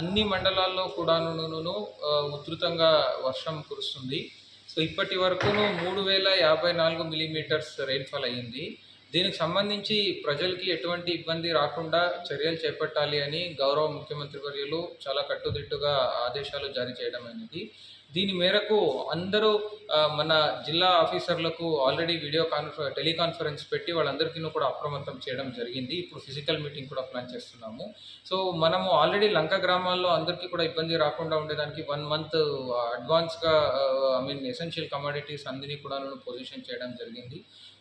అన్ని మండలాల్లో కూడాను ఉధృతంగా వర్షం కురుస్తుంది. సో ఇప్పటి వరకును మూడు వేల యాభై నాలుగు మిలీమీటర్స్ రెయిన్ఫాల్ అయ్యింది. దీనికి సంబంధించి ప్రజలకి ఎటువంటి ఇబ్బంది రాకుండా చర్యలు చేపట్టాలి అని గౌరవ ముఖ్యమంత్రి వర్యులు చాలా కట్టుదిట్టుగా ఆదేశాలు జారీ చేయడం అనేది. దీని మేరకు అందరూ మన జిల్లా ఆఫీసర్లకు ఆల్రెడీ వీడియో కాన్ఫ టెలికాన్ఫరెన్స్ పెట్టి వాళ్ళందరికీ కూడా అప్రమత్తం చేయడం జరిగింది. ఇప్పుడు ఫిజికల్ మీటింగ్ కూడా ప్లాన్ చేస్తున్నాము. సో మనము ఆల్రెడీ లంక గ్రామాల్లో అందరికీ కూడా ఇబ్బంది రాకుండా ఉండేదానికి వన్ మంత్ అడ్వాన్స్గా ఐ మీన్ ఎసెన్షియల్ కమాడిటీస్ అన్నిని కూడా పొజిషన్ చేయడం జరిగింది.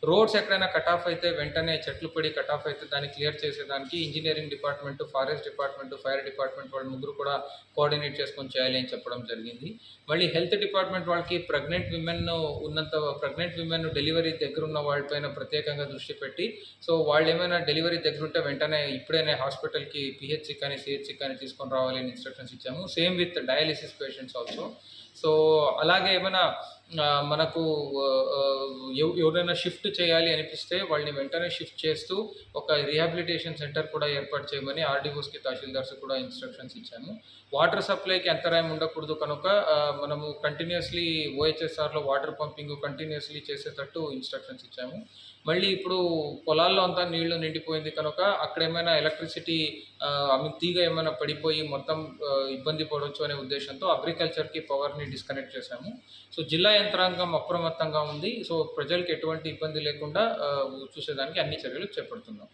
రోడ్స్ ఎక్కడైనా కట్ ఆఫ్ అయితే వెంటనే చెట్లు పడి కట్ ఆఫ్ అయితే దాన్ని క్లియర్ చేసేదానికి engineering department forest department fire department వాళ్ళు ముగ్గురు కూడా కోఆర్డినేట్ చేసుకొని చేయాలి అని చెప్పడం జరిగింది. మళ్ళీ హెల్త్ డిపార్ట్మెంట్ వాళ్ళకి ప్రెగ్నెంట్ విమెన్ ఉన్నంత ప్రెగ్నెంట్ విమెన్ డెలివరీ దగ్గర ఉన్న వాళ్ళపైన ప్రత్యేకంగా దృష్టి పెట్టి సో వాళ్ళు ఏమైనా డెలివరీ దగ్గర ఉంటే వెంటనే ఇప్పుడేనే హాస్పిటల్కి పిహెచ్సి కానీ సిహెచ్సి కానీ తీసుకొని రావాలి అని ఇన్స్ట్రక్షన్స్ ఇచ్చాము. Same with dialysis patients also so అలాగే ఏమైనా మనకు ఎవరైనా షిఫ్ట్ చేయాలి అనిపిస్తే వాళ్ళని వెంటనే షిఫ్ట్ చేస్తూ ఒక రిహాబిలిటేషన్ సెంటర్ కూడా ఏర్పాటు చేయమని ఆర్డీఓస్కి తహసీల్దార్స్ కూడా ఇన్స్ట్రక్షన్స్ ఇచ్చాము. వాటర్ సప్లైకి అంతరాయం ఉండకూడదు కనుక మనము కంటిన్యూస్లీ ఓహెచ్ఎస్ఆర్లో వాటర్ పంపింగ్ కంటిన్యూస్లీ చేసేటట్టు ఇన్స్ట్రక్షన్స్ ఇచ్చాము. మళ్ళీ ఇప్పుడు పొలాల్లో అంతా నీళ్ళు నిండిపోయింది కనుక అక్కడ ఏమైనా ఎలక్ట్రిసిటీ ఐ తీగ ఏమైనా పడిపోయి మొత్తం ఇబ్బంది పడవచ్చు అనే ఉద్దేశంతో అగ్రికల్చర్కి పవర్ని డిస్కనెక్ట్ చేశాము. సో జిల్లా యంత్రాంగం అప్రమత్తంగా ఉంది. సో ప్రజలకు ఎటువంటి ఇబ్బంది లేకుండా చూసేదానికి అన్ని చర్యలు చేపడుతున్నాం.